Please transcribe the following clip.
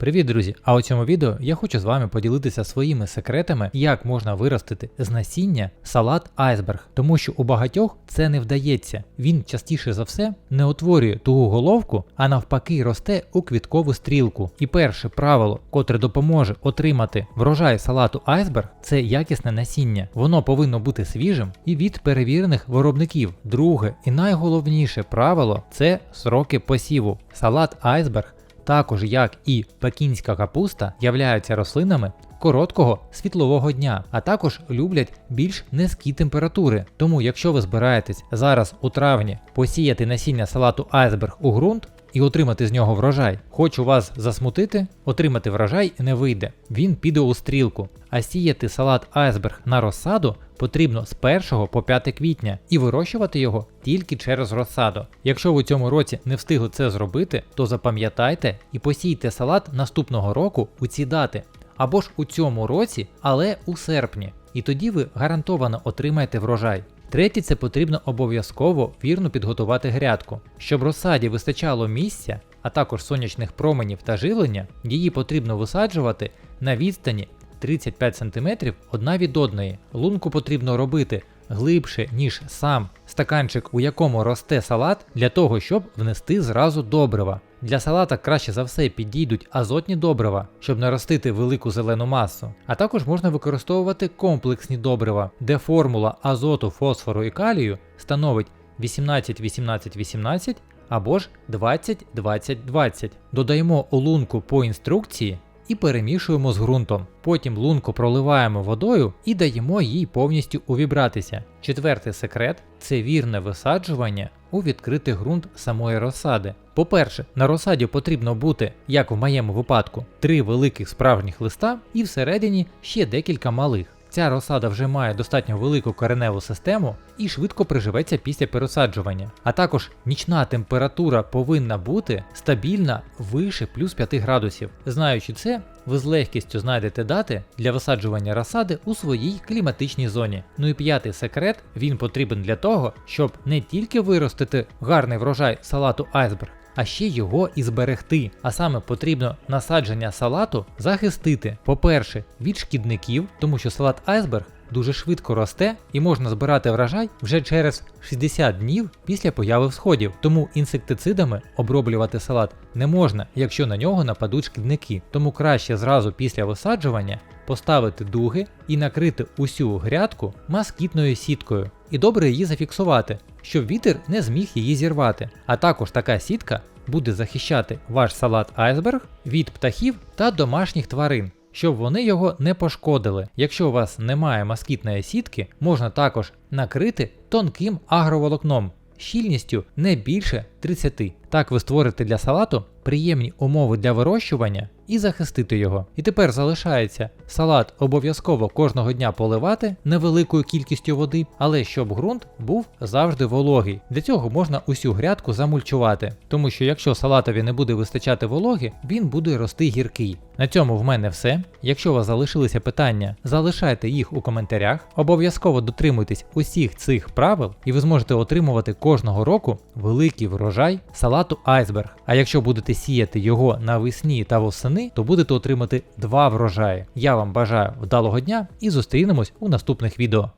Привіт, друзі! А у цьому відео я хочу з вами поділитися своїми секретами, як можна виростити з насіння салат айсберг, тому що у багатьох це не вдається. Він частіше за все не утворює тугу головку, а навпаки росте у квіткову стрілку. І перше правило, котре допоможе отримати врожай салату айсберг, це якісне насіння. Воно повинно бути свіжим і від перевірених виробників. Друге і найголовніше правило це сроки посіву. Салат айсберг також як і пекінська капуста, являються рослинами короткого світлового дня, а також люблять більш низькі температури. Тому, якщо ви збираєтесь зараз у травні посіяти насіння салату айсберг у ґрунт і отримати з нього врожай, хочу вас засмутити, отримати врожай не вийде. Він піде у стрілку. А сіяти салат айсберг на розсаду потрібно з 1 по 5 квітня і вирощувати його тільки через розсаду. Якщо ви у цьому році не встигли це зробити, то запам'ятайте і посійте салат наступного року у ці дати. Або ж у цьому році, але у серпні. І тоді ви гарантовано отримаєте врожай. Третє, це потрібно обов'язково вірно підготувати грядку. Щоб розсаді вистачало місця, а також сонячних променів та живлення, її потрібно висаджувати на відстані 35 см одна від одної. Лунку потрібно робити глибше, ніж сам стаканчик, у якому росте салат, для того, щоб внести зразу добрива. Для салата краще за все підійдуть азотні добрива, щоб наростити велику зелену масу. А також можна використовувати комплексні добрива, де формула азоту, фосфору і калію становить 18-18-18 або ж 20-20-20. Додаємо олунку по інструкції і перемішуємо з ґрунтом. Потім лунку проливаємо водою і даємо їй повністю увібратися. Четвертий секрет це вірне висаджування у відкритий ґрунт самої розсади. По-перше, на розсаді потрібно бути, як в моєму випадку, три великих справжніх листа і всередині ще декілька малих. Ця розсада вже має достатньо велику кореневу систему і швидко приживеться після пересаджування. А також нічна температура повинна бути стабільна вище плюс 5 градусів. Знаючи це, ви з легкістю знайдете дати для висаджування розсади у своїй кліматичній зоні. Ну і п'ятий секрет, він потрібен для того, щоб не тільки виростити гарний врожай салату айсберг, а ще його і зберегти. А саме потрібно насадження салату захистити, по-перше, від шкідників, тому що салат айсберг дуже швидко росте і можна збирати врожай вже через 60 днів після появи всходів. Тому інсектицидами оброблювати салат не можна, якщо на нього нападуть шкідники. Тому краще зразу після висаджування поставити дуги і накрити усю грядку москітною сіткою. І добре її зафіксувати, щоб вітер не зміг її зірвати. А також така сітка буде захищати ваш салат айсберг від птахів та домашніх тварин. Щоб вони його не пошкодили. Якщо у вас немає москітної сітки, можна також накрити тонким агроволокном щільністю не більше 30. Так ви створите для салату приємні умови для вирощування і захистити його. І тепер залишається салат обов'язково кожного дня поливати невеликою кількістю води, але щоб ґрунт був завжди вологий. Для цього можна усю грядку замульчувати, тому що якщо салатові не буде вистачати вологи, він буде рости гіркий. На цьому в мене все. Якщо у вас залишилися питання, залишайте їх у коментарях. Обов'язково дотримуйтесь усіх цих правил, і ви зможете отримувати кожного року великий врожай салату айсберг. А якщо будете сіяти його навесні та восени, то будете отримати два врожаї. Я вам бажаю вдалого дня і зустрінемось у наступних відео.